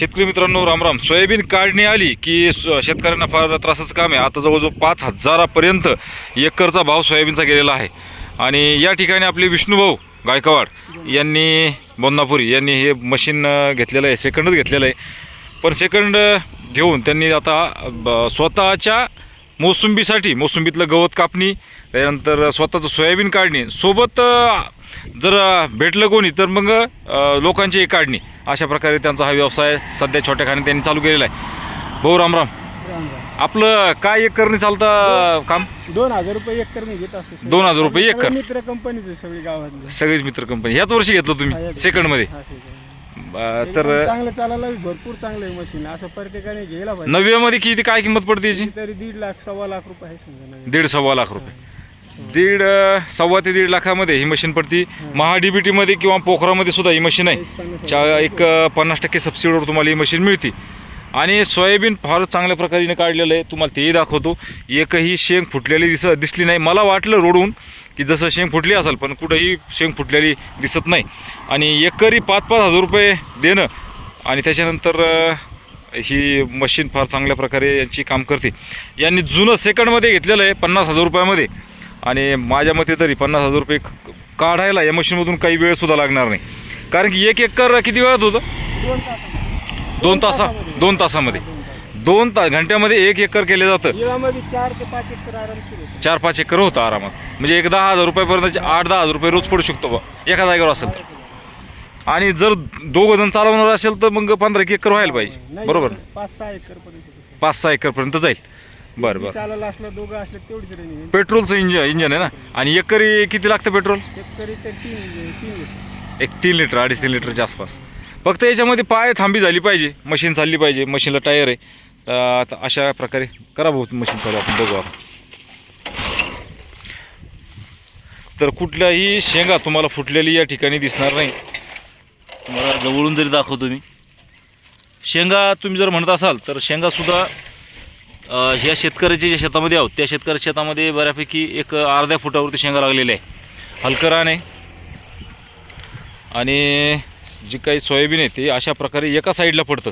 शेतकरी मित्रांनो रामराम सोयाबीन काढणी आली की स- शेतकऱ्यांना फार त्रासाचं काम आहे. आता जवळजवळ पाच हजारापर्यंत एकरचा भाव सोयाबीनचा गेलेला आहे. आणि या ठिकाणी आपले विष्णूभाऊ गायकवाड यांनी बोन्नापुरी यांनी हे मशीन घेतलेलं आहे सेकंडच घेतलेलं आहे. पण सेकंड घेऊन त्यांनी आता ब- स्वतःच्या मोसंबीसाठी मोसंबीतलं गवत कापणी त्यानंतर स्वतःचं सोयाबीन काढणी सोबत जर भेटलं कोणी तर मग लोकांची एक काढणी. अशा प्रकारे त्यांचा हा व्यवसाय सध्या छोट्या खाणी त्यांनी चालू केलेला आहे. भाऊ रामराम राम. राम. आपलं काय एक करणे चालतं काम? दोन हजार रुपये एकर मी घेत असतो दोन हजार रुपये सगळे एकर? मित्र कंपनीचे सगळी गावातले. सगळीच मित्र कंपनी ह्याच वर्षी घेतलं तुम्ही? एक- second. अ, तर एकदम चांगलं चालायला भरपूर चांगलं आहे मशीन असं प्रत्येकाने घ्यायला पाहिजे. नव्यामध्ये किती काय किंमत पडते याची? तरी दीड लाख सव्वा लाख रुपये आहे समजा नवीन. दीड सव्वा लाख रुपये. दीड सव्वा ते दीड लाखामध्ये ही मशीन पडती. महा DBT मध्ये किंवा पोखरामध्ये सुद्धा ही मशीन आहे. चा एक पन्नास टक्के सबसिडीवर तुम्हाला ही मशीन मिळते. आणि सोयाबीन फार चांगल्या प्रकारे काढलेलं आहे. तुम्हाला तेही दाखवतो. एकही शेंग फुटलेली दिस दिसली नाही. मला वाटलं रोडून की जसं शेंग फुटली असेल पण कुठंही शेंग फुटलेली दिसत नाही. आणि एकरी पाच पाच हजार रुपये देणं आणि त्याच्यानंतर ही मशीन फार चांगल्या प्रकारे यांची काम करते. यांनी जुनं सेकंडमध्ये घेतलेलं आहे पन्नास हजार रुपयामध्ये. आणि माझ्या मते तरी पन्नास हजार रुपये काढायला या मशीनमधून काही वेळसुद्धा लागणार नाही. कारण की एक एकर किती वेळात होतं? दोन तास दोन तासा तासामध्ये. दोन ता घंट्यामध्ये एक एकर केले जातं. चार पाच एकर होतं. आरामात. म्हणजे एक दहा हजार रुपयापर्यंत आठ दहा हजार रुपये रोज पडू शकतो बा. एका जागेवर असेल तर. आणि जर दोघं जण चालवणार असेल तर मग पंधरा एक एकर व्हायला पाहिजे. बरोबर? पाच सहा एकर पर्यंत पाच सहा एकरपर्यंत जाईल. बरं बरं. चालायला असलं दोघं असलं तेवढीच रनिंग पेट्रोलचं इंजन इंजन आहे ना? आणि एकरी किती लागतं पेट्रोल? एकरी तर तीन तीन लिटर एक तीन लिटर अडीच तीन लिटरच्या आसपास. फक्त याच्यामध्ये पाय थांबी झाली पाहिजे मशीन चालली पाहिजे मशीनला टायर आहे. तर आता अशा प्रकारे करा भाऊ मशीन चालू आपण बघू आपण तर कुठल्याही शेंगा तुम्हाला फुटलेली या ठिकाणी दिसणार नाही. तुम्हाला जवळून जरी दाखवतो मी. शेंगा तुम्ही जर म्हणत असाल तर शेंगासुद्धा ह्या शेतकऱ्याच्या ज्या शेतामध्ये आहोत त्या शेतकऱ्या शेतामध्ये बऱ्यापैकी एक अर्ध्या फुटावरती शेंगा लागलेल्या आहे. हलकं रान आहे. आणि जी काही सोयाबीन आहे ते अशा प्रकारे एका साईडला पडतं.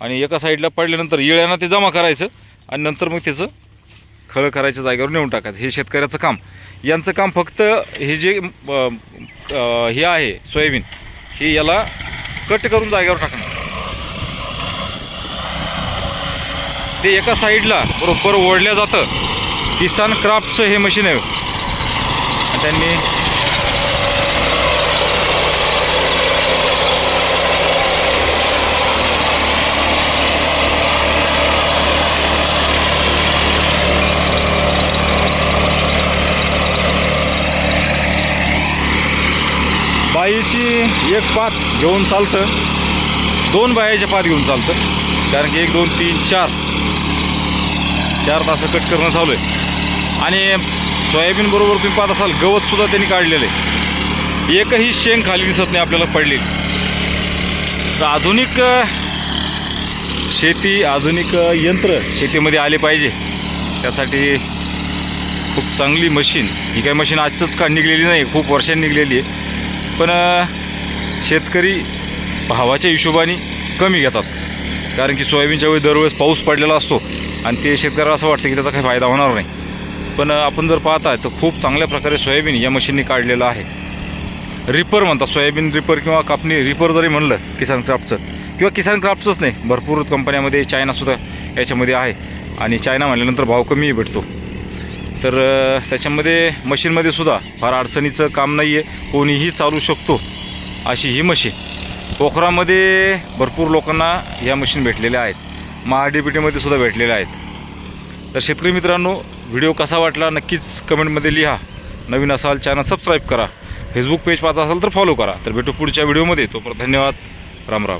आणि एका साईडला पडल्यानंतर येळ्यांना ते जमा करायचं आणि नंतर मग त्याचं खळं करायच्या जागेवर नेऊन टाकायचं. हे शेतकऱ्याचं काम. यांचं काम फक्त हे जे हे आहे सोयाबीन हे याला कट करून जागेवर टाकणं. ते एका साईडला बरोबर ओढल्या जातं. किसान क्राफ्टचं हे मशीन आहे. त्यांनी बाईची एक पात घेऊन चालतं. दोन बायाचे पात घेऊन चालतं. कारण की एक दोन तीन चार. चार तास कट करणं चालू आहे. आणि सोयाबीन बरोबर तुम्ही पाहत असाल गवतसुद्धा त्यांनी काढलेलं आहे. एकही शेंग खाली दिसत नाही आपल्याला पडलेली. तर आधुनिक शेती आधुनिक यंत्र शेतीमध्ये आले पाहिजे. त्यासाठी खूप चांगली मशीन ही काही मशीन आजच का निघलेली नाही खूप वर्षांनी निघलेली आहे. पण शेतकरी भावाच्या हिशोबाने कमी घेतात. कारण की सोयाबीनच्या वेळी दरवेळेस पाऊस पडलेला असतो. आणि ते शेतकऱ्याला असं वाटतं की त्याचा काही फायदा होणार नाही. पण आपण जर पाहताय तर खूप चांगल्या प्रकारे सोयाबीन या मशीनने काढलेलं आहे. रिपर म्हणतात सोयाबीन रिपर किंवा कापणी रिपर जरी म्हणलं किसान क्राफ्टचं किंवा किसान क्राफ्टचंच नाही भरपूर कंपन्यामध्ये चायनासुद्धा याच्यामध्ये आहे. आणि चायना म्हणल्यानंतर भाव कमीही भेटतो. तर त्याच्यामध्ये मशीनमध्ये सुद्धा फार अडचणीचं काम नाही आहे कोणीही चालू शकतो अशी ही मशीन. पोखरामध्ये भरपूर लोकांना ह्या मशीन भेटलेल्या आहेत. महाडीबीटीमध्ये सुद्धा भेटलेल्या आहेत. तर शेतकरी मित्रांनो व्हिडिओ कसा वाटला नक्कीच कमेंटमध्ये लिहा. नवीन असाल चॅनल सबस्क्राईब करा. फेसबुक पेज पाहत असाल तर फॉलो करा. तर भेटू पुढच्या व्हिडिओमध्ये. तोपर्यंत धन्यवाद. राम राम.